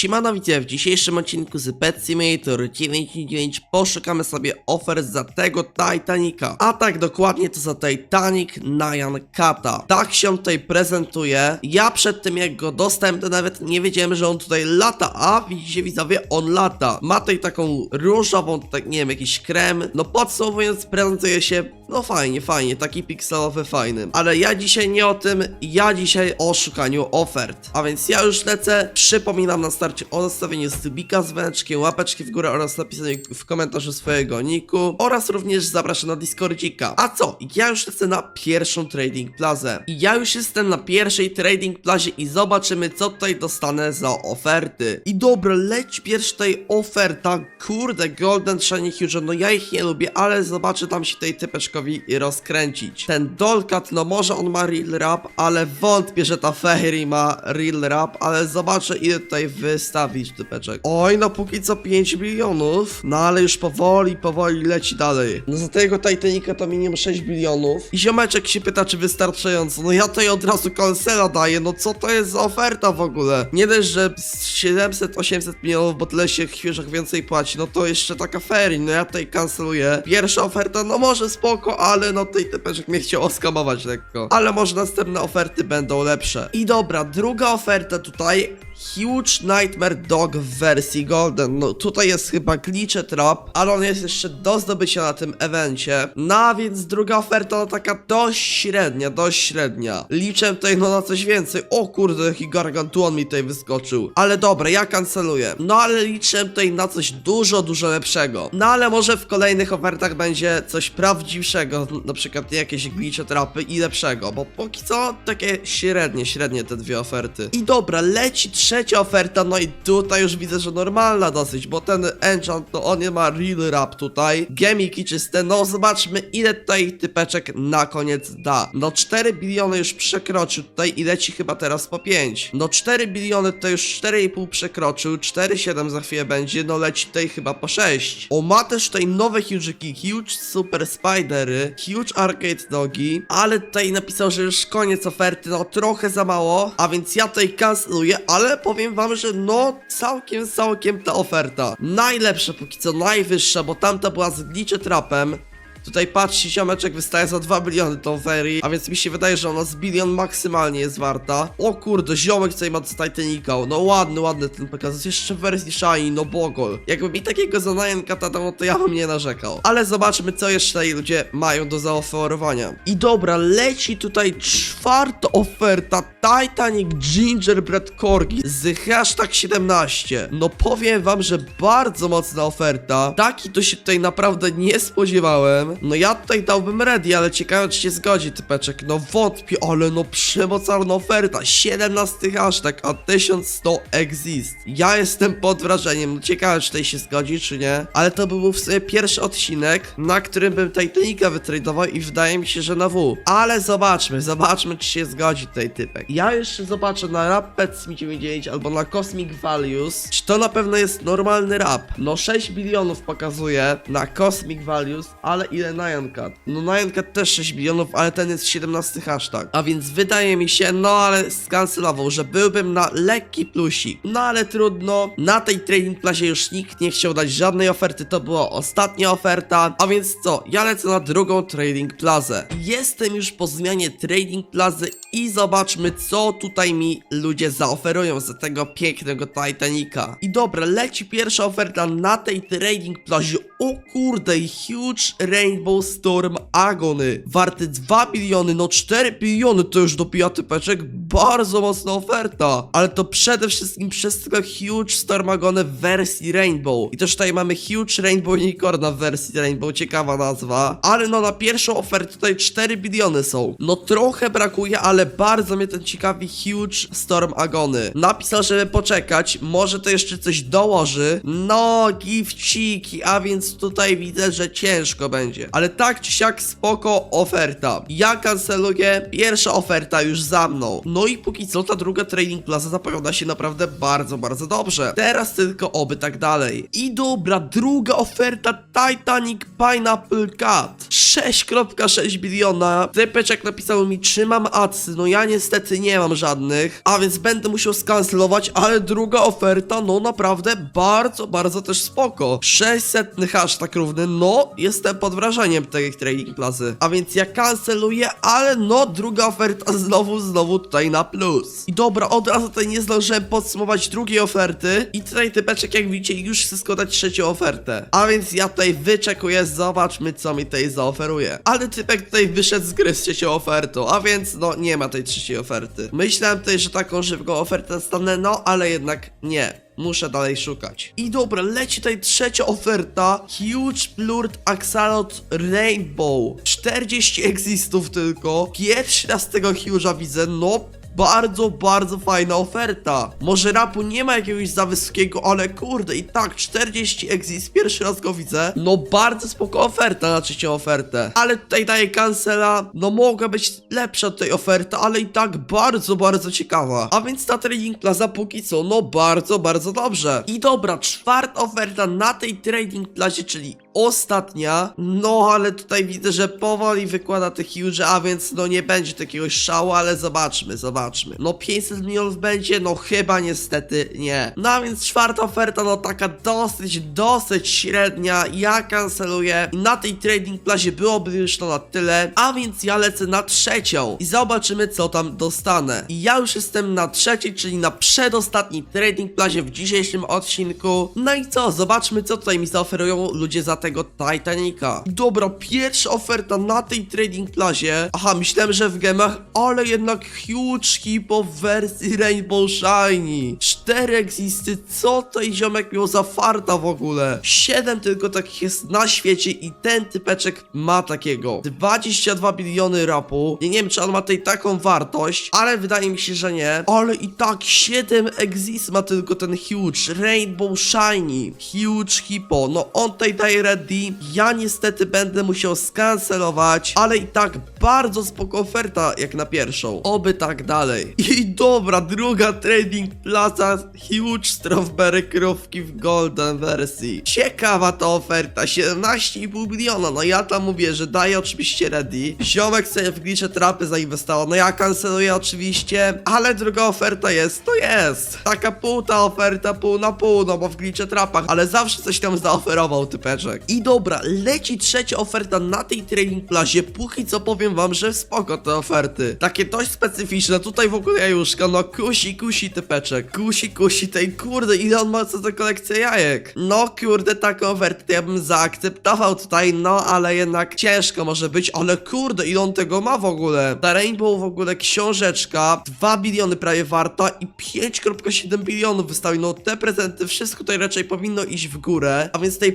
Siemano widzę, w dzisiejszym odcinku z Pet Simulator 99 poszukamy sobie ofert za tego Titanica. A tak dokładnie to za Titanic Nyan Kata. Tak się tutaj prezentuje. Ja przed tym jak go dostałem to nawet nie wiedziałem, że on tutaj lata, a widzicie widzowie, on lata. Ma tutaj taką różową, tak nie wiem, jakiś krem. No podsumowując prezentuje się, no fajnie, fajnie, taki pikselowy, fajny. Ale ja dzisiaj nie o tym, ja dzisiaj o szukaniu ofert. A więc ja już lecę, przypominam na starcie o zostawieniu subika z węczkiem, łapeczki w górę oraz napisaniu w komentarzu swojego niku oraz również zapraszam na Discordzika. A co? Ja już lecę na pierwszą trading plazę. I ja już jestem na pierwszej trading plazie i zobaczymy co tutaj dostanę za oferty. I dobra, leć pierwsza tutaj oferta. Kurde, Golden Shiny Huge, no ja ich nie lubię, ale zobaczę tam się tej typeczkowi rozkręcić. Ten Dolcat, no może on ma real rap, ale wątpię, że ta Fairy ma real rap, ale zobaczę ile tutaj wystawić typeczek. Oj, no póki co 5 milionów, no ale już powoli, powoli leci dalej. No za tego Titanica to minimum 6 bilionów. I ziomeczek się pyta, czy wystarczająco. No ja tutaj od razu konsela daję, no co to jest za oferta w ogóle? Nie dość, że 700-800 milionów, bo tyle się chwieżach więcej płaci, no to jeszcze taka ferie, no ja tutaj kanceluję. Pierwsza oferta, no może spoko, ale no tej typeczek mnie chciał oskamować lekko. Ale może następne oferty będą lepsze. I dobra, druga oferta tutaj Huge Nightmare Dog w wersji Golden. No tutaj jest chyba Glitcher Trap, ale on jest jeszcze do zdobycia na tym evencie. No a więc druga oferta no taka dość średnia, dość średnia. Liczę tutaj no na coś więcej. O kurde, jaki gargantuan mi tutaj wyskoczył. Ale dobra, ja kanceluję. No ale liczę tutaj na coś dużo, dużo lepszego. No ale może w kolejnych ofertach będzie coś prawdziwszego, na przykład jakieś Glitcher Trapy i lepszego, bo póki co takie średnie, średnie te dwie oferty. I dobra, leci trzecia oferta, no i tutaj już widzę, że normalna dosyć, bo ten enchant, no on nie ma real rap tutaj, gemiki czyste, no zobaczmy ile tutaj typeczek na koniec da. No 4 biliony już przekroczył tutaj i leci chyba teraz po 5. No 4 biliony to już 4,5 przekroczył, 4,7 za chwilę będzie, no leci tutaj chyba po 6. O, ma też tutaj nowe huge'iki, huge super spidery, huge arcade dogi, ale tutaj napisał, że już koniec oferty, no trochę za mało, a więc ja tutaj kanceluję, ale powiem wam, że no całkiem, całkiem ta oferta. Najlepsza póki co, najwyższa, bo tamta była z glitcher trapem. Tutaj patrzcie, ziomeczek wystaje za 2 biliony tą ferii, a więc mi się wydaje, że ona z bilion maksymalnie jest warta. O kurde, ziomek tutaj ma z Titanica, no ładny, ładny ten Pegasus, jeszcze w wersji Shiny, no bogol. Jakby mi takiego za Kata dało, to ja bym nie narzekał. Ale zobaczmy, co jeszcze tutaj ludzie mają do zaoferowania. I dobra, leci tutaj czwarta oferta, Titanic Gingerbread Corgi z hashtag 17. No powiem wam, że bardzo mocna oferta. Taki to się tutaj naprawdę nie spodziewałem. No ja tutaj dałbym ready, ale ciekawe czy się zgodzi typeczek. No wątpię, ale no przemocarna oferta. 17 hashtag, a 1100 exist. Ja jestem pod wrażeniem. No ciekawe czy tutaj się zgodzi, czy nie. Ale to był w sumie pierwszy odcinek, na którym bym Titanica wytradował i wydaje mi się, że na W. Ale zobaczmy, zobaczmy czy się zgodzi tutaj typek. Ja jeszcze zobaczę na Rap Pets Mi 99 albo na Cosmic Values, czy to na pewno jest normalny rap. No 6 bilionów pokazuje na Cosmic Values, ale ile Nyan Cat? No Nyan Cat też 6 bilionów, ale ten jest 17 hashtag. A więc wydaje mi się, no ale skancelował, że byłbym na lekki plusik. No ale trudno, na tej trading plazie już nikt nie chciał dać żadnej oferty, to była ostatnia oferta. A więc co, ja lecę na drugą trading plazę. Jestem już po zmianie trading plazy i zobaczmy co tutaj mi ludzie zaoferują za tego pięknego Titanica. I dobra, leci pierwsza oferta na tej trading plazie. O kurde, huge Rainbow Storm Agony. Warty 2 biliony, no 4 biliony to już dopija typeczek. Bardzo mocna oferta. Ale to przede wszystkim przez tego huge Storm Agony w wersji Rainbow. I też tutaj mamy huge Rainbow Unicorna w wersji Rainbow, ciekawa nazwa. Ale no na pierwszą ofertę tutaj 4 biliony są. No trochę brakuje, ale bardzo mnie ten ciekawi huge Storm Agony. Napisał, żeby poczekać, może to jeszcze coś dołoży. No, gifciki, a więc tutaj widzę, że ciężko będzie. Będzie. Ale tak czy siak spoko oferta. Ja kanceluję, pierwsza oferta już za mną. No i póki co ta druga Trading Plaza zapowiada się naprawdę bardzo, bardzo dobrze. Teraz tylko oby tak dalej. I dobra, druga oferta Titanic Pineapple Cat. 6,6 biliona. Typeczek napisał mi, czy mam. No ja niestety nie mam żadnych, a więc będę musiał skancelować, ale druga oferta, no naprawdę bardzo, bardzo też spoko. 600 hashtag równy, no jestem pod wrażeniem tej trading plazy. A więc ja kanceluję, ale no druga oferta znowu, znowu tutaj na plus. I dobra, od razu tutaj nie zdążyłem podsumować drugiej oferty i tutaj typeczek jak widzicie już chce składać trzecią ofertę. A więc ja tutaj wyczekuję, zobaczmy co mi tutaj zaoferuje. Ale typek tutaj wyszedł z gry z trzecią ofertą, a więc no nie ma tej trzeciej oferty. Myślałem tutaj, że taką szybką ofertę dostanę, no ale jednak nie. Muszę dalej szukać. I dobra, leci tutaj trzecia oferta. Huge Blurred Axolot Rainbow. 40 existów tylko. Pierwszy raz tego Huge'a widzę, no bardzo, bardzo fajna oferta. Może rapu nie ma jakiegoś za wysokiego, ale kurde, i tak 40 exist, pierwszy raz go widzę. No bardzo spoko oferta na trzecią ofertę. Ale tutaj daje cancela, no mogła być lepsza od tej oferty, ale i tak bardzo, bardzo ciekawa. A więc ta trading plaza póki co, no bardzo, bardzo dobrze. I dobra, czwarta oferta na tej trading plazie, czyli ostatnia. No, ale tutaj widzę, że powoli wykłada te huge, a więc no nie będzie takiego szału, ale zobaczmy, zobaczmy. No 500 milionów będzie? No chyba niestety nie. No a więc czwarta oferta, no taka dosyć, dosyć średnia. Ja kanceluję. I na tej trading plazie byłoby już to na tyle, a więc ja lecę na trzecią i zobaczymy co tam dostanę. I ja już jestem na trzeciej, czyli na przedostatniej trading plazie w dzisiejszym odcinku. No i co, zobaczmy co tutaj mi zaoferują ludzie za tego Titanica. Dobra, pierwsza oferta na tej trading plazie. Aha, myślałem, że w gemach, ale jednak huge hipo w wersji Rainbow Shiny. Cztery existy, co tutaj ziomek miał za farta w ogóle? Siedem tylko takich jest na świecie i ten typeczek ma takiego. 22 biliony rapu. Ja nie wiem, czy on ma tutaj taką wartość, ale wydaje mi się, że nie. Ale i tak 7 exist ma tylko ten huge Rainbow Shiny. Huge hipo. No on tutaj daje ready. Ja niestety będę musiał skancelować, ale i tak bardzo spoko oferta jak na pierwszą. Oby tak dalej. I dobra, druga trading plaza huge strawberry krówki w golden wersji. Ciekawa ta oferta, 17,5 miliona. No ja tam mówię, że daję oczywiście ready. Ziomek sobie w glicze trapy zainwestował. No ja kanceluję oczywiście, ale druga oferta jest, to jest. Taka pół ta oferta, pół na pół, no bo w glicze trapach, ale zawsze coś tam zaoferował typeczek. I dobra, leci trzecia oferta na tej trading plazie. Póki co powiem wam, że spoko te oferty. Takie dość specyficzne. Tutaj w ogóle jajuszka, no kusi, kusi typeczek. Kusi, kusi tej, kurde, ile on ma co za kolekcję jajek. No kurde, taką ofertę ja bym zaakceptował tutaj, no ale jednak ciężko może być, ale kurde, ile on tego ma w ogóle. Ta Rainbow w ogóle książeczka, 2 biliony prawie warta i 5,7 bilionów wystawił. No te prezenty, wszystko tutaj raczej powinno iść w górę, a więc tej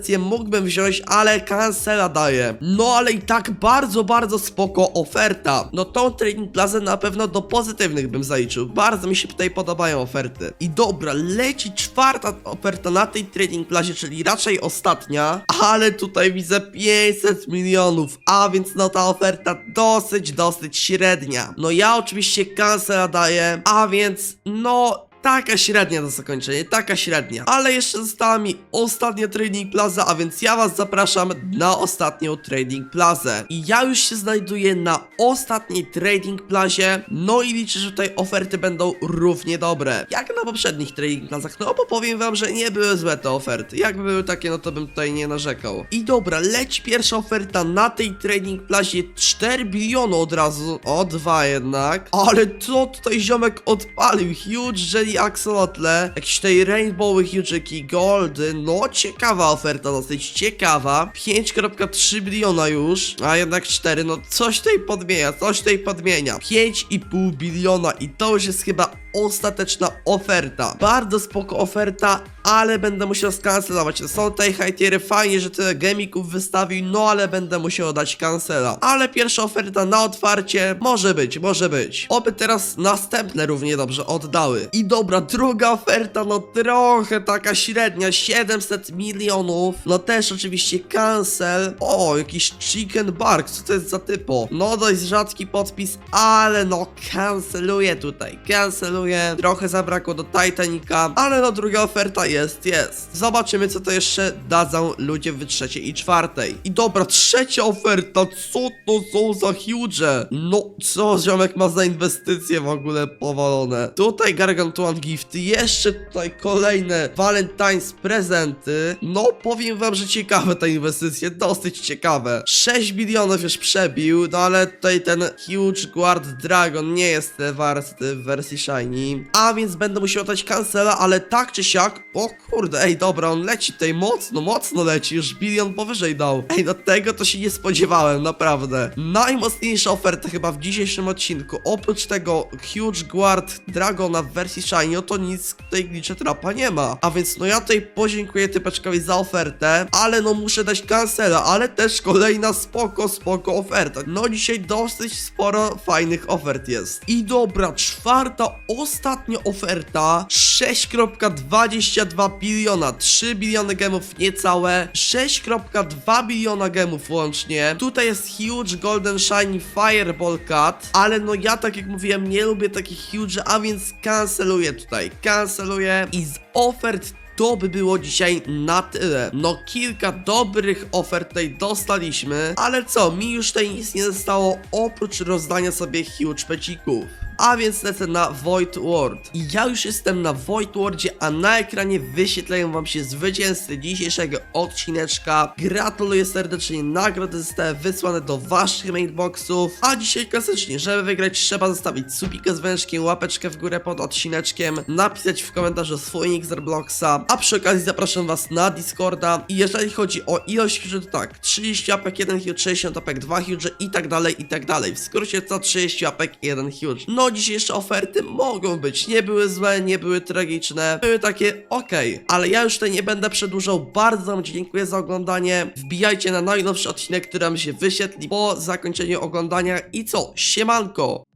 podinwestycję mógłbym wziąć, ale cancela daje. No ale i tak bardzo, bardzo spoko oferta. No tą trading plazę na pewno do pozytywnych bym zaliczył. Bardzo mi się tutaj podobają oferty. I dobra, leci czwarta oferta na tej trading plazie, czyli raczej ostatnia, ale tutaj widzę 500 milionów, a więc no ta oferta dosyć, dosyć średnia. No ja oczywiście cancela daję, a więc no Taka średnia na zakończenie, taka średnia. Ale jeszcze została mi ostatnia Trading Plaza, a więc ja was zapraszam na ostatnią Trading Plazę. I ja już się znajduję na ostatniej Trading Plazie, no i liczę, że tutaj oferty będą równie dobre. Jak na poprzednich Trading Plazach, no bo powiem wam, że nie były złe te oferty. Jakby były takie, no to bym tutaj nie narzekał. I dobra, leci pierwsza oferta na tej Trading Plazie 4 biliony od razu, o dwa jednak. Ale co tutaj ziomek odpalił? Huge Jelly Axolotle, jakieś tej rainbowy huge'yki, goldy, no ciekawa oferta, dosyć ciekawa. 5,3 biliona już, a jednak 4, no coś tutaj podmienia, coś tutaj podmienia. 5,5 biliona i to już jest chyba ostateczna oferta. Bardzo spoko oferta, ale będę musiał skancelować. Są tutaj hejtiery, fajnie, że tyle gemików wystawił, no ale będę musiał dać cancela. Ale pierwsza oferta na otwarcie może być, może być. Oby teraz następne równie dobrze oddały. I dobra, druga oferta, no trochę taka średnia, 700 milionów. No też oczywiście cancel. O, jakiś chicken bark, co to jest za typo? No dość rzadki podpis, ale no canceluję tutaj, canceluję. Trochę zabrakło do Titanica, ale no druga oferta jest, jest. Zobaczymy co to jeszcze dadzą ludzie w trzeciej i czwartej. I dobra, trzecia oferta, co to są za huge? No co ziomek ma za inwestycje w ogóle powalone? Tutaj Gargantuan Gift, jeszcze tutaj kolejne Valentine's prezenty. No powiem wam, że ciekawe te inwestycje, dosyć ciekawe. 6 bilionów już przebił, no ale tutaj ten Huge Guard Dragon nie jest warty w wersji Shiny. A więc będę musiał dać cancela, ale tak czy siak, o kurde, ej dobra, on leci tutaj mocno, mocno leci, już bilion powyżej dał. Ej, no tego to się nie spodziewałem, naprawdę. Najmocniejsza oferta chyba w dzisiejszym odcinku, oprócz tego Huge Guard Dragona w wersji Shiny, no to nic tutaj Glitcher Trapa nie ma. A więc no ja tutaj podziękuję typeczkowi za ofertę, ale no muszę dać cancela, ale też kolejna spoko, spoko oferta. No dzisiaj dosyć sporo fajnych ofert jest. I dobra, czwarta, ostatnia oferta, 6.22 biliona, 3 biliony gemów niecałe, 6.2 biliona gemów łącznie. Tutaj jest huge golden shiny fireball cut, ale no ja tak jak mówiłem, nie lubię takich huge, a więc canceluję tutaj, canceluję i z ofert to by było dzisiaj na tyle. No kilka dobrych ofert tutaj dostaliśmy, ale co, mi już tutaj nic nie zostało oprócz rozdania sobie huge pecików. A więc lecę na Void World. I ja już jestem na Void Worldzie, a na ekranie wyświetlają wam się zwycięzcy dzisiejszego odcineczka. Gratuluję serdecznie, nagrody zostały wysłane do waszych mailboxów. A dzisiaj klasycznie, żeby wygrać trzeba zostawić subika z wężkiem, łapeczkę w górę pod odcineczkiem, napisać w komentarzu swój nick z Robloxa, a przy okazji zapraszam was na Discorda. I jeżeli chodzi o ilość huge, to tak, 30 apek, 1 huge, 60 apek, 2 huge i tak dalej, i tak dalej. W skrócie to 30 apek, 1 huge. No dzisiejsze oferty mogą być, nie były złe, nie były tragiczne, były takie okej, ale ja już tutaj nie będę przedłużał. Bardzo wam dziękuję za oglądanie. Wbijajcie na najnowszy odcinek, który nam się wyświetli po zakończeniu oglądania i co? Siemanko!